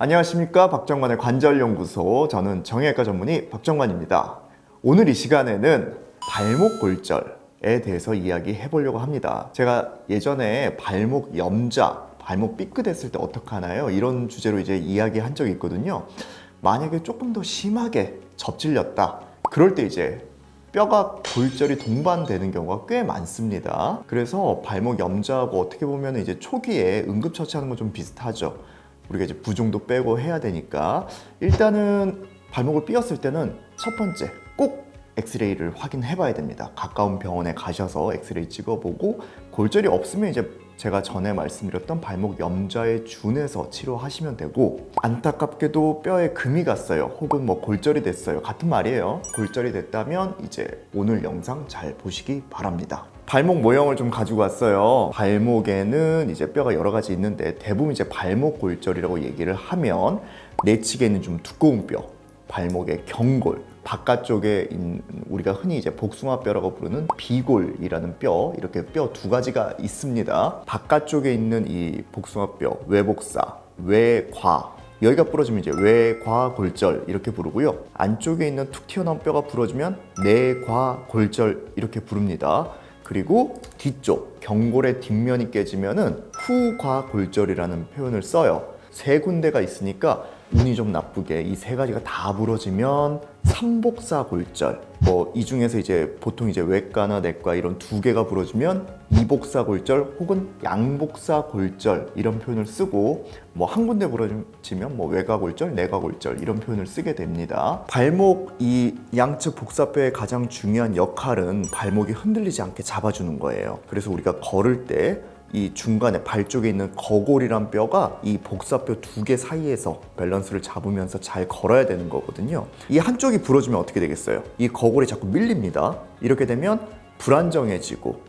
안녕하십니까? 박정관의 관절연구소. 저는 정형외과 전문의 박정관입니다. 오늘 이 시간에는 발목 골절에 대해서 이야기해 보려고 합니다. 제가 예전에 발목 염자 발목 삐끗했을 때 어떡하나요? 이런 주제로 이제 이야기한 적이 있거든요. 만약에 조금 더 심하게 접질렸다. 그럴 때 이제 뼈가 골절이 동반되는 경우가 꽤 많습니다. 그래서 발목 염자하고 어떻게 보면 이제 초기에 응급처치하는 건 좀 비슷하죠. 우리가 이제 부종도 빼고 해야 되니까 일단은 발목을 삐었을 때는 첫 번째 꼭 엑스레이를 확인해 봐야 됩니다. 가까운 병원에 가셔서 엑스레이 찍어보고 골절이 없으면 이제 제가 전에 말씀드렸던 발목 염좌에 준해서 치료하시면 되고 안타깝게도 뼈에 금이 갔어요. 혹은 뭐 골절이 됐어요. 같은 말이에요. 골절이 됐다면 이제 오늘 영상 잘 보시기 바랍니다 발목 모형을 좀 가지고 왔어요 발목에는 이제 뼈가 여러 가지 있는데 대부분 이제 발목 골절이라고 얘기를 하면 내측에 있는 좀 두꺼운 뼈 발목의 경골 바깥쪽에 있는 우리가 흔히 이제 복숭아뼈라고 부르는 비골이라는 뼈 이렇게 뼈 두 가지가 있습니다. 바깥쪽에 있는 이 복숭아뼈 외복사, 외과 여기가 부러지면 이제 외과골절 이렇게 부르고요. 안쪽에 있는 툭 튀어나온 뼈가 부러지면 내과골절 이렇게 부릅니다. 그리고 뒤쪽 경골의 뒷면이 깨지면은 후과골절이라는 표현을 써요. 세 군데가 있으니까 운이 좀 나쁘게 이 세 가지가 다 부러지면 삼복사 골절 뭐 이 중에서 이제 보통 이제 외과나 내과 이런 두 개가 부러지면 이복사 골절 혹은 양복사 골절 이런 표현을 쓰고 뭐 한 군데 부러지면 뭐 외과 골절, 내과 골절 이런 표현을 쓰게 됩니다. 발목 이 양측 복사뼈의 가장 중요한 역할은 발목이 흔들리지 않게 잡아주는 거예요. 그래서 우리가 걸을 때 이 중간에 발 쪽에 있는 거골이란 뼈가 이 복사뼈 두 개 사이에서 밸런스를 잡으면서 잘 걸어야 되는 거거든요. 이 한쪽이 부러지면 어떻게 되겠어요? 이 거골이 자꾸 밀립니다. 이렇게 되면 불안정해지고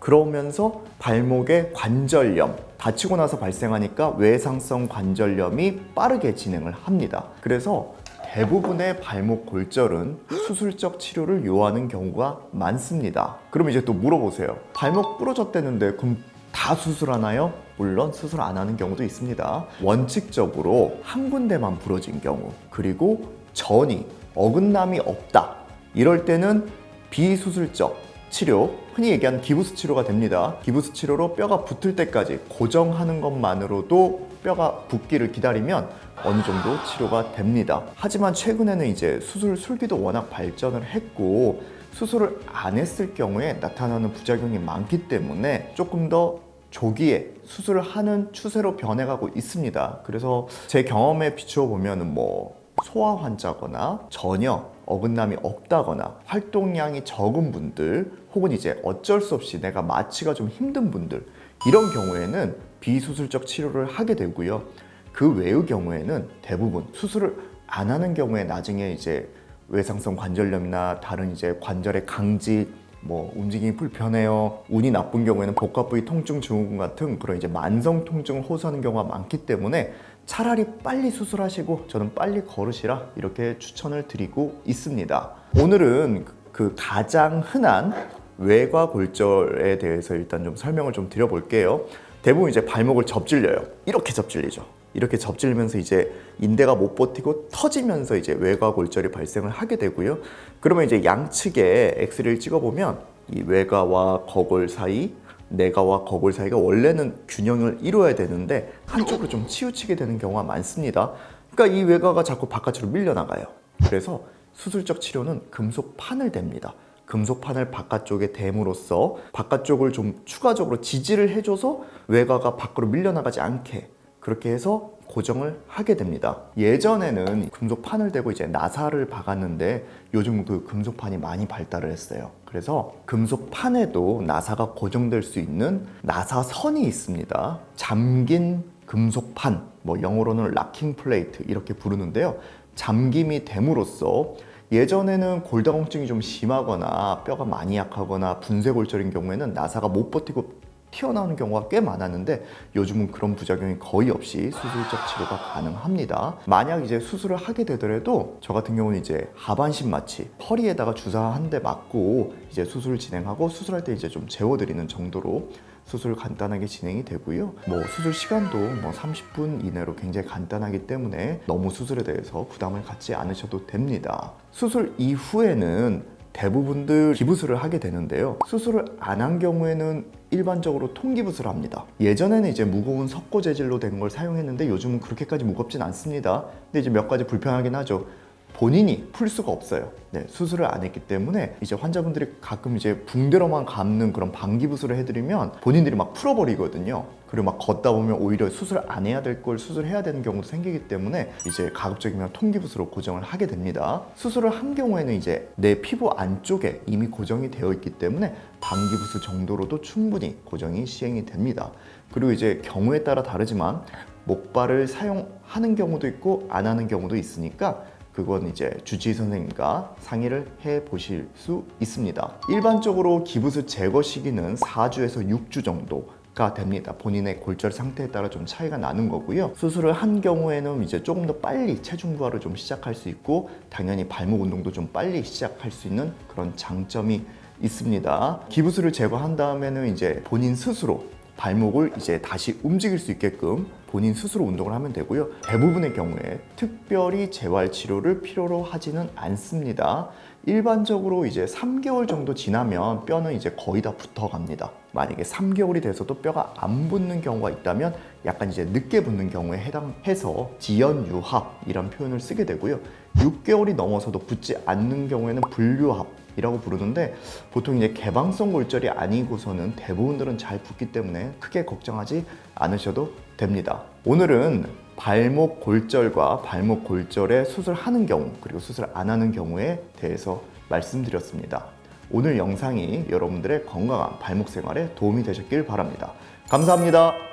그러면서 발목에 관절염 다치고 나서 발생하니까 외상성 관절염이 빠르게 진행을 합니다. 그래서 대부분의 발목 골절은 수술적 치료를 요하는 경우가 많습니다. 그럼 이제 또 물어보세요. 발목 부러졌다는데 그럼 다 수술하나요? 물론 수술 안 하는 경우도 있습니다. 원칙적으로 한 군데만 부러진 경우, 그리고 전이 어긋남이 없다. 이럴 때는 비수술적 치료, 흔히 얘기하는 기부스 치료가 됩니다. 기부스 치료로 뼈가 붙을 때까지 고정하는 것만으로도 뼈가 붙기를 기다리면 어느 정도 치료가 됩니다. 하지만 최근에는 이제 수술 술기도 워낙 발전을 했고 수술을 안 했을 경우에 나타나는 부작용이 많기 때문에 조금 더 조기에 수술을 하는 추세로 변해가고 있습니다. 그래서 제 경험에 비추어 보면은 뭐 소아 환자거나 전혀 어긋남이 없다거나 활동량이 적은 분들 혹은 이제 어쩔 수 없이 내가 마취가 좀 힘든 분들 이런 경우에는 비수술적 치료를 하게 되고요. 그 외의 경우에는 대부분 수술을 안 하는 경우에 나중에 이제 외상성 관절염이나 다른 이제 관절의 강직 뭐 움직임이 불편해요. 운이 나쁜 경우에는 복합 부위 통증 증후군 같은 그런 이제 만성 통증을 호소하는 경우가 많기 때문에 차라리 빨리 수술하시고 저는 빨리 걸으시라 이렇게 추천을 드리고 있습니다. 오늘은 그 가장 흔한 외과 골절에 대해서 일단 좀 설명을 좀 드려볼게요. 대부분 이제 발목을 접질려요. 이렇게 접질리죠. 이렇게 접질리면서 이제 인대가 못 버티고 터지면서 이제 외과 골절이 발생을 하게 되고요. 그러면 이제 양측에 엑스레이를 찍어보면 이 외과와 거골 사이, 내과와 거골 사이가 원래는 균형을 이루어야 되는데 한쪽으로 좀 치우치게 되는 경우가 많습니다. 그러니까 이 외과가 자꾸 바깥으로 밀려나가요. 그래서 수술적 치료는 금속판을 댑니다. 금속판을 바깥쪽에 댐으로써 바깥쪽을 좀 추가적으로 지지를 해줘서 외과가 밖으로 밀려나가지 않게 그렇게 해서 고정을 하게 됩니다. 예전에는 금속판을 대고 이제 나사를 박았는데 요즘 그 금속판이 많이 발달을 했어요. 그래서 금속판에도 나사가 고정될 수 있는 나사선이 있습니다. 잠긴 금속판, 뭐 영어로는 락킹 플레이트 이렇게 부르는데요. 잠김이 됨으로써 예전에는 골다공증이 좀 심하거나 뼈가 많이 약하거나 분쇄골절인 경우에는 나사가 못 버티고 튀어나오는 경우가 꽤 많았는데 요즘은 그런 부작용이 거의 없이 수술적 치료가 가능합니다. 만약 이제 수술을 하게 되더라도 저 같은 경우는 이제 하반신 마취, 허리에다가 주사 한 대 맞고 이제 수술을 진행하고 수술할 때 이제 좀 재워드리는 정도로 수술 간단하게 진행이 되고요. 뭐 수술 시간도 뭐 30분 이내로 굉장히 간단하기 때문에 너무 수술에 대해서 부담을 갖지 않으셔도 됩니다. 수술 이후에는 대부분들 기부술을 하게 되는데요. 수술을 안 한 경우에는 일반적으로 통기부술을 합니다. 예전에는 이제 무거운 석고 재질로 된 걸 사용했는데 요즘은 그렇게까지 무겁진 않습니다. 근데 이제 몇 가지 불편하긴 하죠. 본인이 풀 수가 없어요. 네, 수술을 안 했기 때문에 이제 환자분들이 가끔 이제 붕대로만 감는 그런 방기부술을 해드리면 본인들이 막 풀어버리거든요. 그리고 막 걷다 보면 오히려 수술 안 해야 될 걸 수술해야 되는 경우도 생기기 때문에 이제 가급적이면 통기부술로 고정을 하게 됩니다. 수술을 한 경우에는 이제 내 피부 안쪽에 이미 고정이 되어 있기 때문에 방기부술 정도로도 충분히 고정이 시행이 됩니다. 그리고 이제 경우에 따라 다르지만 목발을 사용하는 경우도 있고 안 하는 경우도 있으니까 그건 이제 주치의 선생님과 상의를 해 보실 수 있습니다. 일반적으로 기부수 제거 시기는 4주에서 6주 정도 가 됩니다. 본인의 골절 상태에 따라 좀 차이가 나는 거고요. 수술을 한 경우에는 이제 조금 더 빨리 체중 부하를 좀 시작할 수 있고 당연히 발목 운동도 좀 빨리 시작할 수 있는 그런 장점이 있습니다. 기부수를 제거한 다음에는 이제 본인 스스로 발목을 이제 다시 움직일 수 있게끔 본인 스스로 운동을 하면 되고요. 대부분의 경우에 특별히 재활 치료를 필요로 하지는 않습니다. 일반적으로 이제 3개월 정도 지나면 뼈는 이제 거의 다 붙어 갑니다. 만약에 3개월이 돼서도 뼈가 안 붙는 경우가 있다면 약간 이제 늦게 붙는 경우에 해당해서 지연유합 이런 표현을 쓰게 되고요. 6개월이 넘어서도 붙지 않는 경우에는 불유합 이라고 부르는데 보통 이제 개방성 골절이 아니고서는 대부분들은 잘 붙기 때문에 크게 걱정하지 않으셔도 됩니다. 오늘은 발목 골절과 발목 골절에 수술하는 경우 그리고 수술 안 하는 경우에 대해서 말씀드렸습니다. 오늘 영상이 여러분들의 건강한 발목 생활에 도움이 되셨길 바랍니다. 감사합니다.